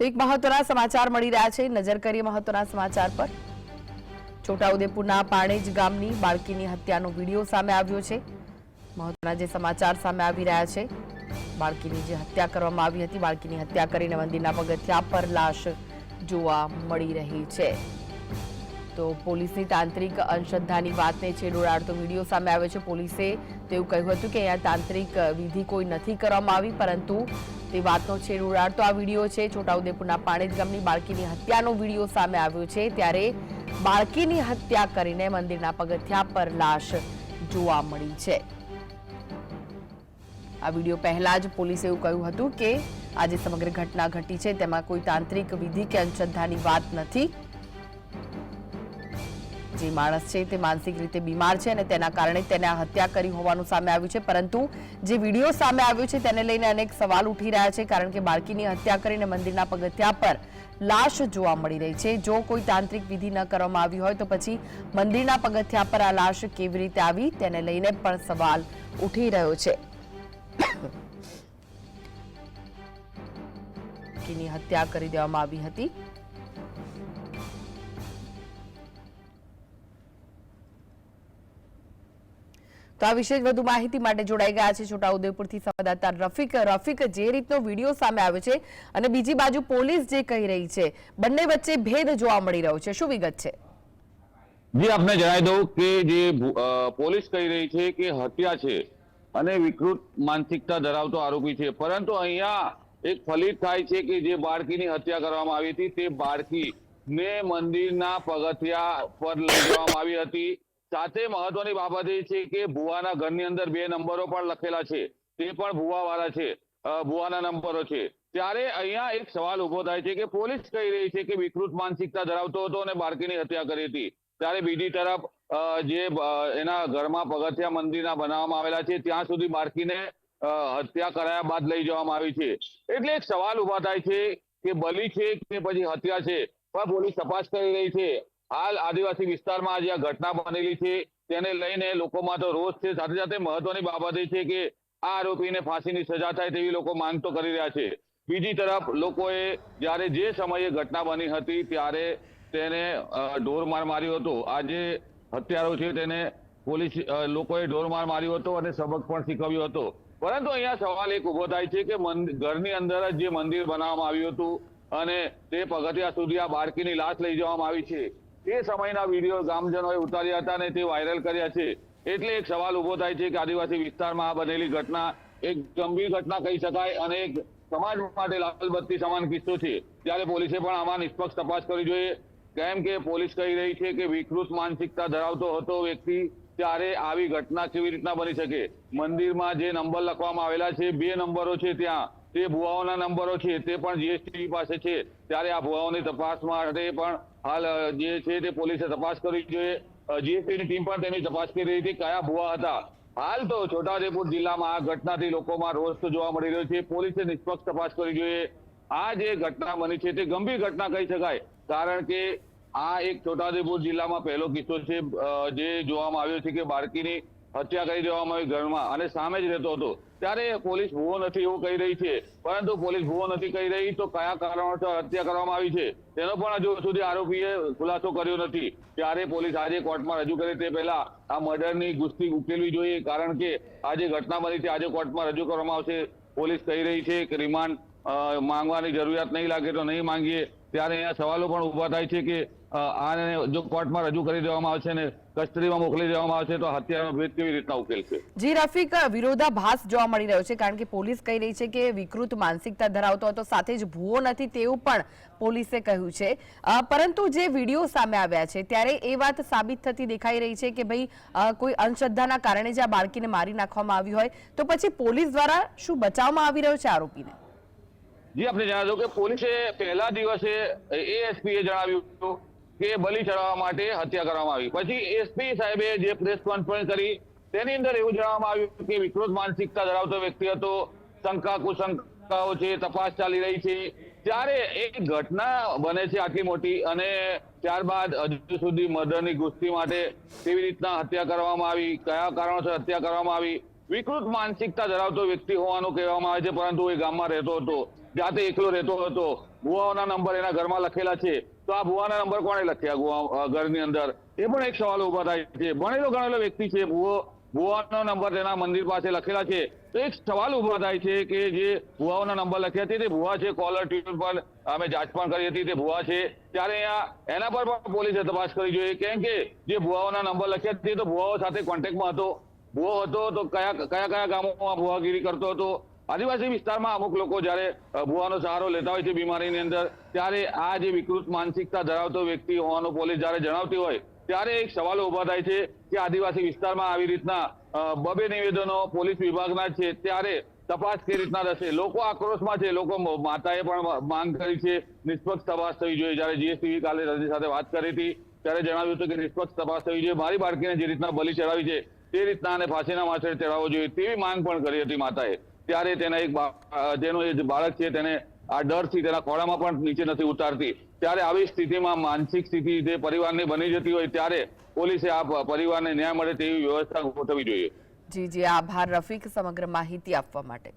એક મહત્વના સમાચાર મળી રહ્યા છે. નજર કરીએ મહત્વના સમાચાર પર. છોટાઉદેપુરના પાણેજ ગામની બાળકીની હત્યાનો વીડિયો સામે આવ્યો છે. મહત્વના જે સમાચાર સામે આવી રહ્યા છે, બાળકીની જે હત્યા કરવામાં આવી હતી, બાળકીની હત્યા કરીને મંદિરના પગથિયા પર લાશ જોવા મળી રહી છે. તો પોલીસની તાંત્રિક અંધશ્રદ્ધાની વાતને છેડો ઉડાડતો વીડિયો સામે આવ્યો છે. પોલીસે તેવું કહ્યું હતું કે અહીંયા તાંત્રિક વિધિ કોઈ નથી કરવામાં આવી, પરંતુ તે વાતનો છેડો ઉડાડતો આ વીડિયો છે. છોટાઉદેપુરના પાણેજ ગામની બાળકીની હત્યાનો વીડિયો સામે આવ્યો છે. ત્યારે બાળકીની હત્યા કરીને મંદિરના પગથિયા પર લાશ જોવા મળી છે. આ વીડિયો પહેલા જ પોલીસે એવું કહ્યું હતું કે આ જે સમગ્ર ઘટના ઘટી છે. તેમાં કોઈ તાંત્રિક વિધિ કે અંધશ્રદ્ધાની વાત નથી. જે માણસ છે તે માનસિક રીતે બીમાર છે અને તેના કારણે તેને હત્યા કરી હોવાનું સામે આવ્યું છે. પરંતુ જે વીડિયો સામે આવ્યો છે તેને લઈને અનેક સવાલ ઉઠી રહ્યા છે, કારણ કે બાળકીની હત્યા કરીને મંદિરના પગથિયા પર લાશ જોવા મળી રહી છે. જો કોઈ તાંત્રિક વિધિ ન કરવામાં આવી હોય તો પછી મંદિરના પગથિયા પર આ લાશ કેવી રીતે આવી તેને લઈને પણ સવાલ ઉઠી રહ્યો છે. બાળકીની હત્યા કરી દેવામાં આવી હતી. તો આ વિશે વધુ માહિતી માટે જોડાઈ ગયા છે છોટાઉદેપુરથી સંવાદદાતા રફીક રફીક જે રીતનો વીડિયો સામે આવ્યો છે અને બીજી બાજુ પોલીસ જે કહી રહી છે, બંને વચ્ચે ભેદ જોવા મળી રહ્યો છે. શું વિગત છે? જી, આપને જણાવી દઉં કે જે પોલીસ કહી રહી છે કે હત્યા છે અને વિકૃત માનસિકતા ધરાવતો આરોપી છે. પરંતુ અહીંયા એક ફલિત થાય છે કે જે બાળકીની હત્યા કરવામાં આવી હતી તે બાળકી ને મંદિરના પગથિયા પર લઈ જવામાં આવી હતી. સાથે મહત્વની બાબત એ છે કે ભુવાના ઘરની અંદર બે નંબરો પણ લખેલા છે. તે પણ ભુવાવાળા છે. ભુવાના નંબરો છે. ત્યારે અહીંયા એક સવાલ ઊભો થાય છે કે પોલીસ કહી રહી છે કે વિકૃત માનસિકતા ધરાવતો હતો અને બાળકીની હત્યા કરી હતી. ત્યારે બીજી તરફ જે એના ઘરમાં પગથિયા મંદિરના બનાવવામાં આવેલા છે, ત્યાં સુધી બાળકીને હત્યા કરાયા બાદ લઈ જવામાં આવી છે. એટલે એક સવાલ ઊભા થાય છે કે બલી છે કે પછી હત્યા છે? પણ પોલીસ તપાસ કરી રહી છે. હાલ આદિવાસી વિસ્તારમાં આજે આ ઘટના બનેલી છે. તેને લઈને લોકોમાં તો રોષ છે. સાથે સાથે મહત્વની બાબત એ છે કે આ આરોપીને ફાંસીની સજા થાય તેવી લોકો માંગ તો કરી રહ્યા છે. બીજી તરફ લોકોએ જ્યારે જે સમયે ઘટના બની હતી ત્યારે તેને ઢોર ઢોરમાર માર્યો હતો. આ જે હત્યારો છે તેને પોલીસ લોકોએ લોકોએ ઢોરમાર માર્યો હતો અને સબક પણ શીખવ્યો હતો. પરંતુ અહીંયા સવાલ એક ઊભો થાય છે કે ઘરની અંદર જ જે મંદિર બનાવવામાં આવ્યું હતું અને તે પગથિયા સુધી આ બાળકીની લાશ લઈ જવામાં આવી છે. તે સમયના વીડિયો ગામજનોએ ઉતાર્યા હતા અને તે વાયરલ કર્યા છે. એટલે એક સવાલ ઊભો થાય છે કે આદિવાસી વિસ્તારમાં આ બનેલી ઘટના એક ગંભીર ઘટના કહી શકાય અને એક સમાજ માટે લાલબત્તી સમાન કિસ્સો છે. ત્યારે પોલીસે પણ આમાં નિષ્પક્ષ તપાસ કરવી જોઈએ. કેમ કે પોલીસ કહી રહી છે કે વિકૃત માનસિકતા ધરાવતો હતો વ્યક્તિ ત્યારે આવી ઘટના કેવી રીતના બની શકે? મંદિરમાં જે નંબર લખવામાં આવેલા છે, બે નંબરો છે ત્યાં. તે ભુવાઓના નંબરો છે, તે પણ જીએસટી પાસે છે. ત્યારે આ ભુવાઓની તપાસ માટે પણ હાલ જે છે તે પોલીસે તપાસ કરવી જોઈએ. જીએસટી ની ટીમ પણ તેની તપાસ કરી રહી હતી કયા ભુવા હતા. હાલ તો છોટાઉદેપુર જિલ્લામાં આ ઘટનાથી લોકોમાં રોષ જોવા મળી રહ્યો છે. પોલીસે નિષ્પક્ષ તપાસ કરવી જોઈએ. આ જે ઘટના બની છે તે ગંભીર ઘટના કહી શકાય. કારણ કે આ એક છોટાઉદેપુર જિલ્લામાં પહેલો કિસ્સો છે જે જોવામાં આવ્યો છે કે બાળકીની હત્યા કરી દેવામાં આવી ઘરમાં અને સામે જ રહેતો હતો. ત્યારે પોલીસ ભૂવો નથી એવું કહી રહી છે. પરંતુ પોલીસ ભૂવો નથી કહી રહી તો કયા કારણોસર હત્યા કરવામાં આવી છે? તેનો પણ હજુ સુધી આરોપીએ ખુલાસો કર્યો નથી. ત્યારે પોલીસ આજે કોર્ટમાં રજૂ કરે તે પહેલા આ મર્ડરની ગુસ્તી ઉકેલવી જોઈએ, કારણ કે આ જે ઘટના બની છે, આજે કોર્ટમાં રજૂ કરવામાં આવશે. પોલીસ કહી રહી છે કે રિમાન્ડ માંગવાની જરૂરિયાત નહીં લાગે તો નહીં માંગીએ. ત્યારે અહીંયા સવાલો પણ ઊભા થાય છે કે આને જો કોર્ટમાં રજૂ કરી દેવામાં આવશે ને કસ્ટડીમાં મોકલી દેવામાં આવશે તો હત્યાનો ભેદ કેવી રીતના ઉકેલશે જી રફીક વિરોધાભાસ જોવા મળી રહ્યો છે કારણ કે પોલીસ કહી રહી છે કે વિકૃત માનસિકતા ધરાવતો હતો, સાથે જ ભૂવો નથી તેવું પણ પોલીસે કહ્યું છે. પરંતુ જે વીડિયો સામે આવ્યા છે ત્યારે એ વાત સાબિત થતી દેખાઈ રહી છે કે ભાઈ કોઈ અંધશ્રદ્ધાના કારણે જ આ બાળકીને મારી નાખવામાં આવી હોય. તો પછી પોલીસ દ્વારા શું બચાવવામાં આવી રહ્યો છે આરોપીને? જી આપણે જણાવી દઉં કે પોલીસે પહેલા દિવસે એએસપી એ જણાવ્યું હતું કે બલી ચડાવવા માટે હત્યા કરવામાં આવી. પછી એસપી સાહેબે જે પ્રેસ કોન્ફરન્સ કરી, તેની અંદર એવું જણાવવામાં આવ્યું કે વિકૃત માનસિકતા ધરાવતો વ્યક્તિ હતો, શંકા, કુશંકાઓ છે, તપાસ ચાલી રહી છે. ત્યારે એક ઘટના બને છે આટલી મોટી અને ત્યારબાદ હજુ સુધી મર્ડરની ગુસ્તી માટે કેવી રીતના હત્યા કરવામાં આવી, કયા કારણોસર હત્યા કરવામાં આવી વિકૃત માનસિકતા ધરાવતો વ્યક્તિ હોવાનું કહેવામાં આવે છે, પરંતુ એ ગામમાં રહેતો હતો. જાતે એકલો રહેતો હતો. ભુવાઓના નંબર એના ઘરમાં લખેલા છે. તો આ ભુવાના નંબર કોણે લખ્યા ઘરની અંદર? એ પણ એક સવાલ ઊભા થાય છે. ભણેલો ગણેલો વ્યક્તિ છે, ભુવો, ભુવાનો નંબર તેના મંદિર પાસે લખેલા છે. તો એક સવાલ ઊભો થાય છે કે જે ભુવાઓના નંબર લખ્યા હતી તે ભુવા છે, કોલર ટ્યુન પર અમે જાંચ પણ કરી હતી તે ભુવા છે. ત્યારે અહીંયા એના પર પણ પોલીસે તપાસ કરી જોઈએ. કેમ કે જે ભુવાઓના નંબર લખ્યા તે તો ભુવાઓ સાથે કોન્ટેક્ટમાં હતો. ભુવો હતો તો કયા કયા કયા ગામોમાં ભુવાગીરી કરતો હતો? આદિવાસી વિસ્તારમાં અમુક લોકો જ્યારે ભૂવાનો સહારો લેતા હોય છે બીમારીની અંદર, ત્યારે આ જે વિકૃત માનસિકતા ધરાવતો વ્યક્તિ હોવાનું પોલીસ જ્યારે જણાવતી હોય, ત્યારે એક સવાલો ઊભા થાય છે કે આદિવાસી વિસ્તારમાં આવી રીતના બબે નિવેદનો પોલીસ વિભાગના છે, ત્યારે તપાસ કઈ રીતના થશે? લોકો આક્રોશમાં છે, લોકો માતાએ પણ માંગ કરી છે, નિષ્પક્ષ તપાસ થવી જોઈએ. જ્યારે જીએસટીવી કાલે સાથે વાત કરી હતી, ત્યારે જણાવ્યું હતું કે નિષ્પક્ષ તપાસ થવી જોઈએ. મારી બાળકીને જે રીતના બલી ચડાવી છે તે રીતના અને ફાંસીના માથે ચડાવવો જોઈએ તેવી માંગ પણ કરી હતી માતાએ. ત્યારે તેના એક જેનો એ બાળક છે તેને આ ડરથી તેના ખોળામાં પણ નીચે નથી ઉતારતી. ત્યારે આવી સ્થિતિમાં માનસિક સ્થિતિ જે પરિવારની બની જતી હોય ત્યારે પોલીસે આ પરિવારને ન્યાય મળે તેવી વ્યવસ્થા ગોઠવવી જોઈએ. જી જી. આભાર રફીક સમગ્ર માહિતી આપવા માટે.